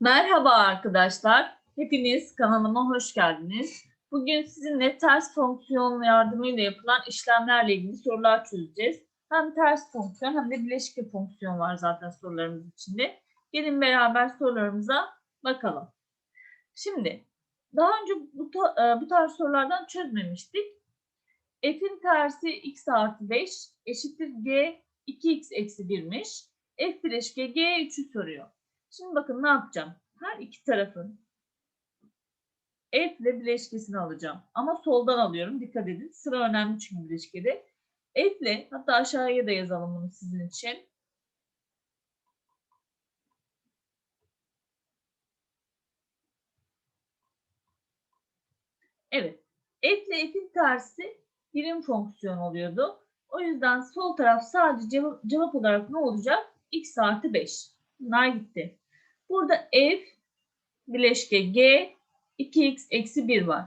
Merhaba arkadaşlar. Hepiniz kanalıma hoş geldiniz. Bugün sizinle ters fonksiyon yardımıyla yapılan işlemlerle ilgili sorular çözeceğiz. Hem ters fonksiyon hem de bileşik fonksiyon var zaten sorularımız içinde. Gelin beraber sorularımıza bakalım. Şimdi daha önce bu, e, bu tarz sorulardan çözmemiştik. F'in tersi x artı 5 eşittir g 2x eksi 1'miş. F bileşke g 3'ü soruyor. Şimdi bakın ne yapacağım? Her iki tarafın F ile bileşkesini alacağım. Ama soldan alıyorum. Dikkat edin. Sıra önemli çünkü bileşkede. F ile hatta aşağıya da yazalım bunu sizin için. Evet. F ile F'in tersi birim fonksiyon oluyordu. O yüzden sol taraf sadece cevap, cevap olarak ne olacak? x artı 5. Bunlar gitti. Burada f bileşke g 2x eksi 1 var.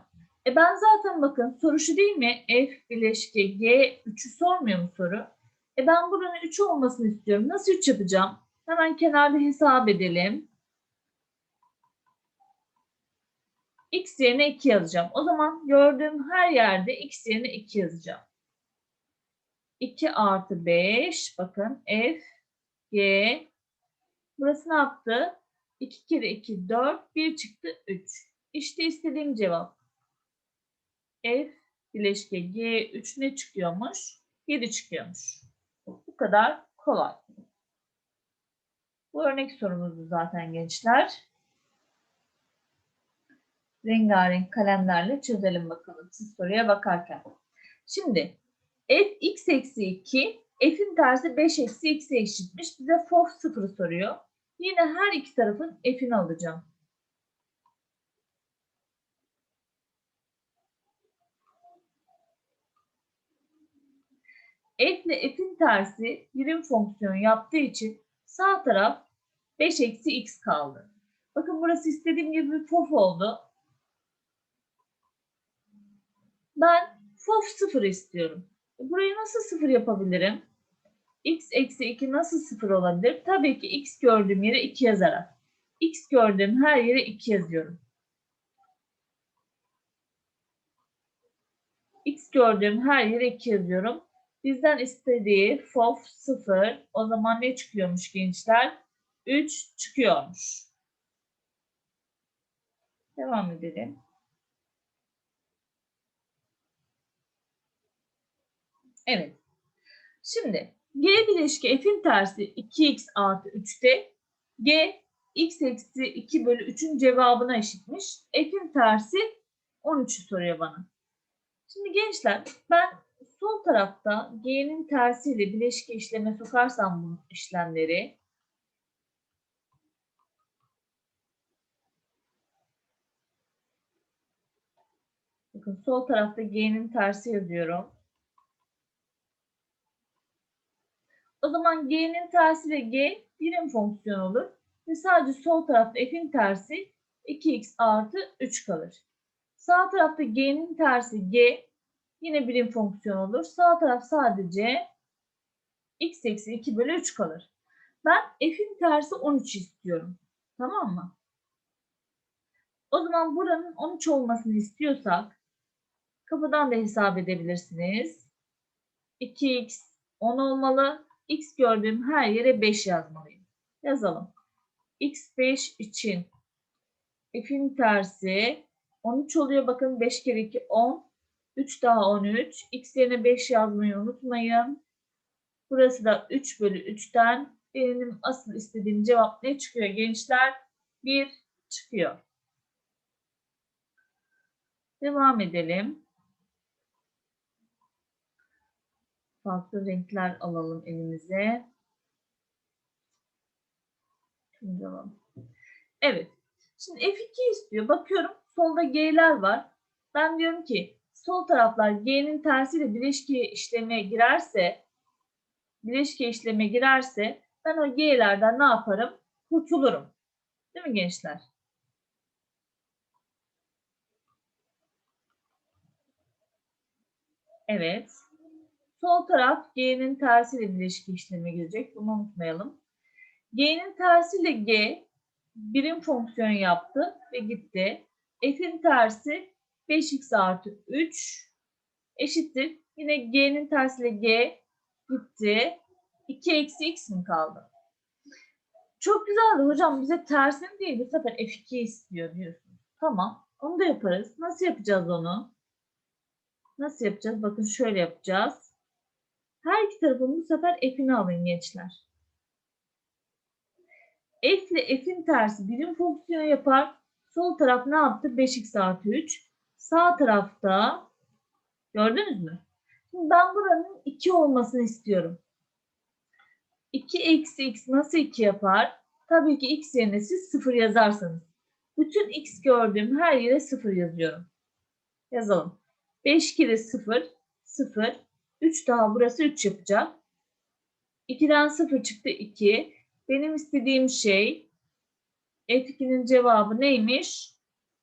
E ben zaten bakın soru şu değil mi? f bileşke g 3'ü sormuyor mu soru? E ben buranın 3 olmasını istiyorum. Nasıl 3 yapacağım? Hemen kenarda hesap edelim. x yerine 2 yazacağım. O zaman gördüğüm her yerde x yerine 2 yazacağım. 2 artı 5 bakın f g burası ne yaptı? 2 kere 2 4 1 çıktı 3. İşte istediğim cevap. F bileşke G 3 ne çıkıyormuş? 7 çıkıyormuş. Bu kadar kolay. Bu örnek sorumuzdu zaten gençler. Rengarenk kalemlerle çözelim bakalım siz soruya bakarken. Şimdi f x eksi 2 f'in tersi 5 eksi x'e eşitmiş. Bize fof sıfırı soruyor. Yine her iki tarafın f'ini alacağım. F ile f'in tersi birim fonksiyon yaptığı için sağ taraf 5 eksi x kaldı. Bakın burası istediğim gibi bir fof oldu. Ben fof sıfır istiyorum. Burayı nasıl sıfır yapabilirim? X eksi 2 nasıl sıfır olabilir? Tabii ki x gördüğüm yere 2 yazarak. x gördüğüm her yere 2 yazıyorum. x gördüğüm her yere 2 yazıyorum. Bizden istediği fof 0. O zaman ne çıkıyormuş gençler? 3 çıkıyormuş. Devam edelim. Evet. Şimdi G bileşki f'in tersi 2x artı 3'te G x eksi 2 bölü 3'ün cevabına eşitmiş. F'in tersi 13'ü soruyor bana. Şimdi gençler ben sol tarafta G'nin tersiyle bileşke işleme sokarsam bu işlemleri Bakın sol tarafta G'nin tersi yazıyorum. O zaman G'nin tersi ve G birim fonksiyon olur. Ve sadece sol tarafta F'in tersi 2x artı 3 kalır. Sağ tarafta G'nin tersi G yine birim fonksiyon olur. Sağ taraf sadece x eksi 2 bölü 3 kalır. Ben F'in tersi 13 istiyorum. Tamam mı? O zaman buranın 13 olmasını istiyorsak kapıdan da hesap edebilirsiniz. 2x 10 olmalı x gördüğüm her yere 5 yazmalıyım. Yazalım. x5 için f'in tersi 13 oluyor. Bakın 5 kere 2 10. 3 daha 13. x yerine 5 yazmayı unutmayın. Burası da 3 bölü 3'ten benim asıl istediğim cevap ne çıkıyor gençler? 1 çıkıyor. Devam edelim. Farklı renkler alalım elimize. Şimdi alalım. Evet. Şimdi F2 istiyor. Bakıyorum solda G'ler var. Ben diyorum ki sol taraflar G'nin tersiyle bileşke işlemeye girerse bileşke işleme girerse ben o G'lerden ne yaparım? Kurtulurum. Değil mi gençler? Evet. Sol taraf G'nin tersiyle bileşik işleme girecek. Bunu unutmayalım. G'nin tersiyle G birim fonksiyon yaptı ve gitti. F'in tersi 5x artı 3 eşittir. Yine g'nin tersiyle g gitti. 2 eksi x mi kaldı? Çok güzeldi hocam. Bize tersini değil bu sefer f2 istiyor diyorsun. Tamam. Onu da yaparız. Nasıl yapacağız onu? Nasıl yapacağız? Bakın şöyle yapacağız. Her iki tarafın bu sefer f'ini alın gençler. f ile f'in tersi birim fonksiyon yapar. Sol taraf ne yaptı? 5x artı 3. Sağ tarafta gördünüz mü? Şimdi ben buranın 2 olmasını istiyorum. 2 eksi x nasıl 2 yapar? Tabii ki x yerine siz 0 yazarsanız. Bütün x gördüğüm her yere 0 yazıyorum. Yazalım. 5 kere 0, 0. 3 daha burası 3 yapacak. 2'den 0 çıktı 2. Benim istediğim şey F2'nin cevabı neymiş?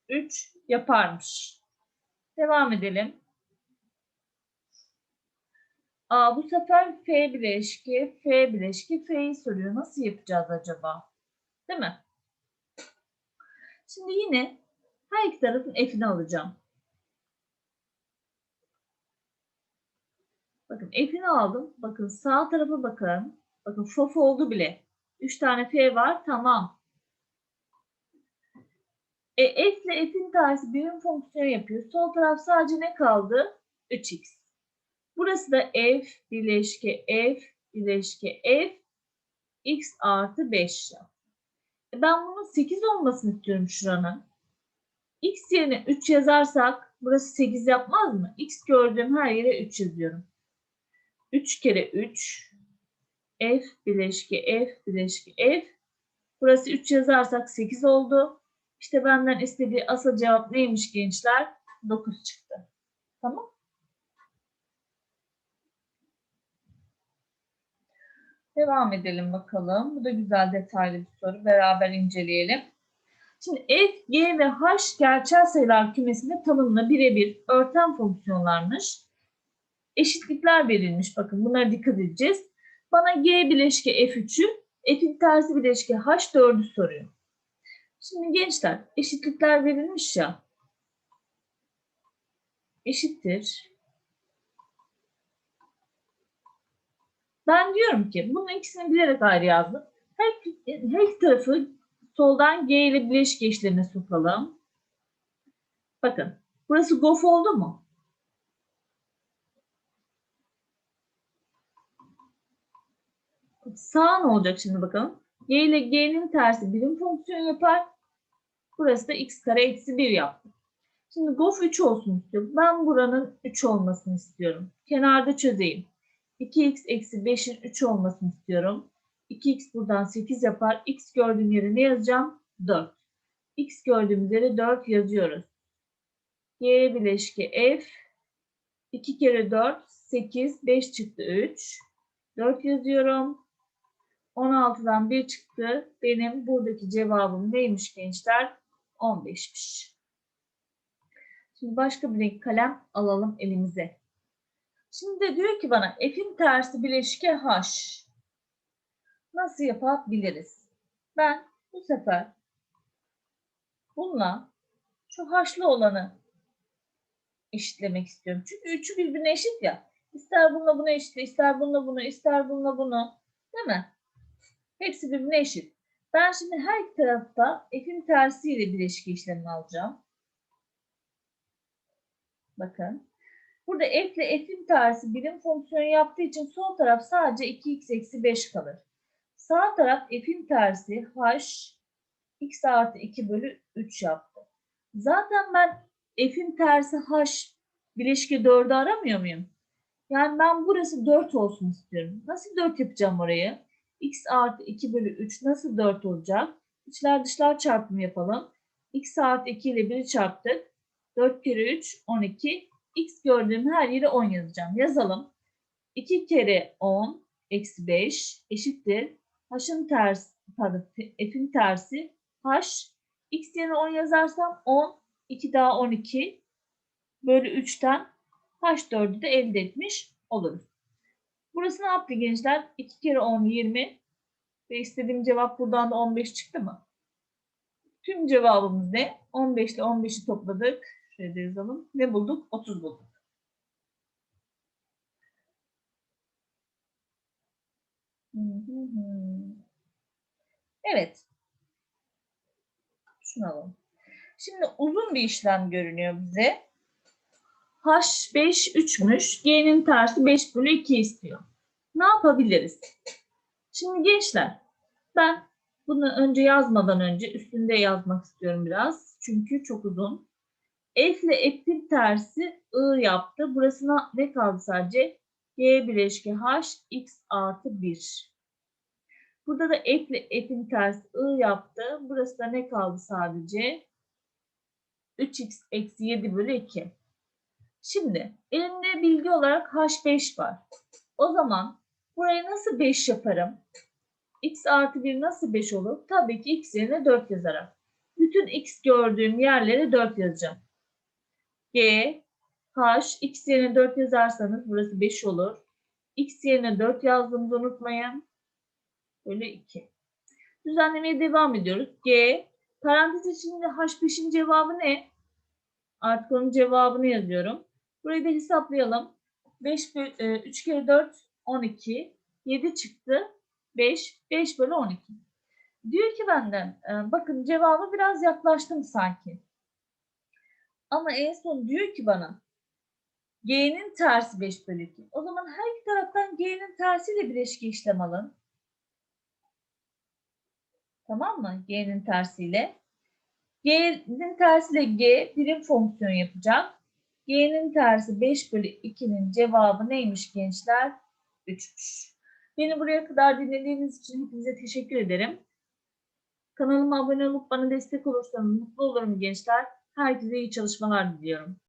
3 yaparmış. Devam edelim. Aa, bu sefer F bileşki, F bileşki, F'yi soruyor. Nasıl yapacağız acaba? Değil mi? Şimdi yine her iki tarafın F'ini alacağım. Bakın F'ini aldım. Bakın sağ tarafa bakın. Bakın FOF oldu bile. 3 tane F var. Tamam. E, F ile F'in tersi birim fonksiyon yapıyor. Sol taraf sadece ne kaldı? 3x. Burası da f bileşke f bileşke f x artı 5 yap. E, ben bunun 8 olmasını istiyorum şuranın. x yerine 3 yazarsak burası 8 yapmaz mı? x gördüğüm her yere 3 yazıyorum. 3 kere 3 f bileşke f bileşke f burası 3 yazarsak 8 oldu. İşte benden istediği asıl cevap neymiş gençler? 9 çıktı. Tamam. Devam edelim bakalım. Bu da güzel detaylı bir soru. Beraber inceleyelim. Şimdi f, g ve h gerçel sayılar kümesinde tanımla birebir örten fonksiyonlarmış. Eşitlikler verilmiş. Bakın bunlara dikkat edeceğiz. Bana g bileşke f3'ü, f'in tersi bileşke h4'ü soruyor. Şimdi gençler eşitlikler verilmiş ya. Eşittir. Ben diyorum ki bunun ikisini bilerek ayrı yazdım. Her, her iki tarafı soldan G ile bileşik işlemine sokalım. Bakın burası gof oldu mu? Sağ ne olacak şimdi bakalım. G ile G'nin tersi birim fonksiyon yapar. Burası da x kare eksi 1 yaptı. Şimdi gof 3 olsun istiyorum. Ben buranın 3 olmasını istiyorum. Kenarda çözeyim. 2x eksi 5'in 3 olmasını istiyorum. 2x buradan 8 yapar. x gördüğüm yere ne yazacağım? 4. x gördüğüm yere 4 yazıyoruz. y bileşke f 2 kere 4 8 5 çıktı 3. 4 yazıyorum. 16'dan 1 çıktı. Benim buradaki cevabım neymiş gençler? 15'miş. Şimdi başka bir renk kalem alalım elimize. Şimdi de diyor ki bana f'in tersi bileşke h. Nasıl yapabiliriz? Ben bu sefer bununla şu haşlı olanı eşitlemek istiyorum. Çünkü üçü birbirine eşit ya. İster bununla bunu eşitle, ister bununla bunu, ister bununla bunu. Değil mi? Hepsi birbirine eşit. Ben şimdi her iki tarafta f'in tersiyle bileşik işlemi alacağım. Bakın. Burada f ile f'in tersi birim fonksiyon yaptığı için sol taraf sadece 2x eksi 5 kalır. Sağ taraf f'in tersi h x artı 2 bölü 3 yaptı. Zaten ben f'in tersi h bileşke 4'ü aramıyor muyum? Yani ben burası 4 olsun istiyorum. Nasıl 4 yapacağım orayı? X artı 2 bölü 3 nasıl 4 olacak? İçler dışlar çarpımı yapalım. x artı 2 ile 1'i çarptık. 4 kere 3 12 x gördüğüm her yere 10 yazacağım. Yazalım. 2 kere 10 eksi 5 eşittir. H'ın tersi, pardon f'in tersi h. x yerine 10 yazarsam 10, 2 daha 12 bölü 3'ten h4'ü de elde etmiş oluruz. Burası ne yaptı gençler? 2 kere 10 20 ve istediğim cevap buradan da 15 çıktı mı? Tüm cevabımız ne? 15 ile 15'i topladık. Şöyle de yazalım. Ne bulduk? 30 bulduk. Evet. Şunu alalım. Şimdi uzun bir işlem görünüyor bize. H5 3'müş. G'nin tersi 5 bölü 2 istiyor. Ne yapabiliriz? Şimdi gençler ben bunu önce yazmadan önce üstünde yazmak istiyorum biraz. Çünkü çok uzun. F ile F'in tersi I yaptı. Burasına ne kaldı sadece? G bileşki H x artı 1. Burada da F ile F'in tersi I yaptı. Burası ne kaldı sadece? 3x eksi 7 bölü 2. Şimdi elimde bilgi olarak H5 var. O zaman burayı nasıl 5 yaparım? x artı 1 nasıl 5 olur? Tabii ki x yerine 4 yazarak. Bütün x gördüğüm yerlere 4 yazacağım. G, H, x yerine 4 yazarsanız burası 5 olur. x yerine 4 yazdığımızı unutmayın. Böyle 2. Düzenlemeye devam ediyoruz. G, parantez içinde H5'in cevabı ne? Artık onun cevabını yazıyorum. Burayı da hesaplayalım. 5 bölü, e, 3 kere 4 12. 7 çıktı. 5. 5 bölü 12. Diyor ki benden e, bakın cevabı biraz yaklaştım sanki. Ama en son diyor ki bana G'nin tersi 5 bölü 2. O zaman her iki taraftan G'nin tersiyle bileşki işlem alın. Tamam mı? G'nin tersiyle. G'nin tersiyle G birim fonksiyon yapacak. G'nin tersi 5 bölü 2'nin cevabı neymiş gençler? 3'müş. Beni buraya kadar dinlediğiniz için hepinize teşekkür ederim. Kanalıma abone olup bana destek olursanız mutlu olurum gençler. Herkese iyi çalışmalar diliyorum.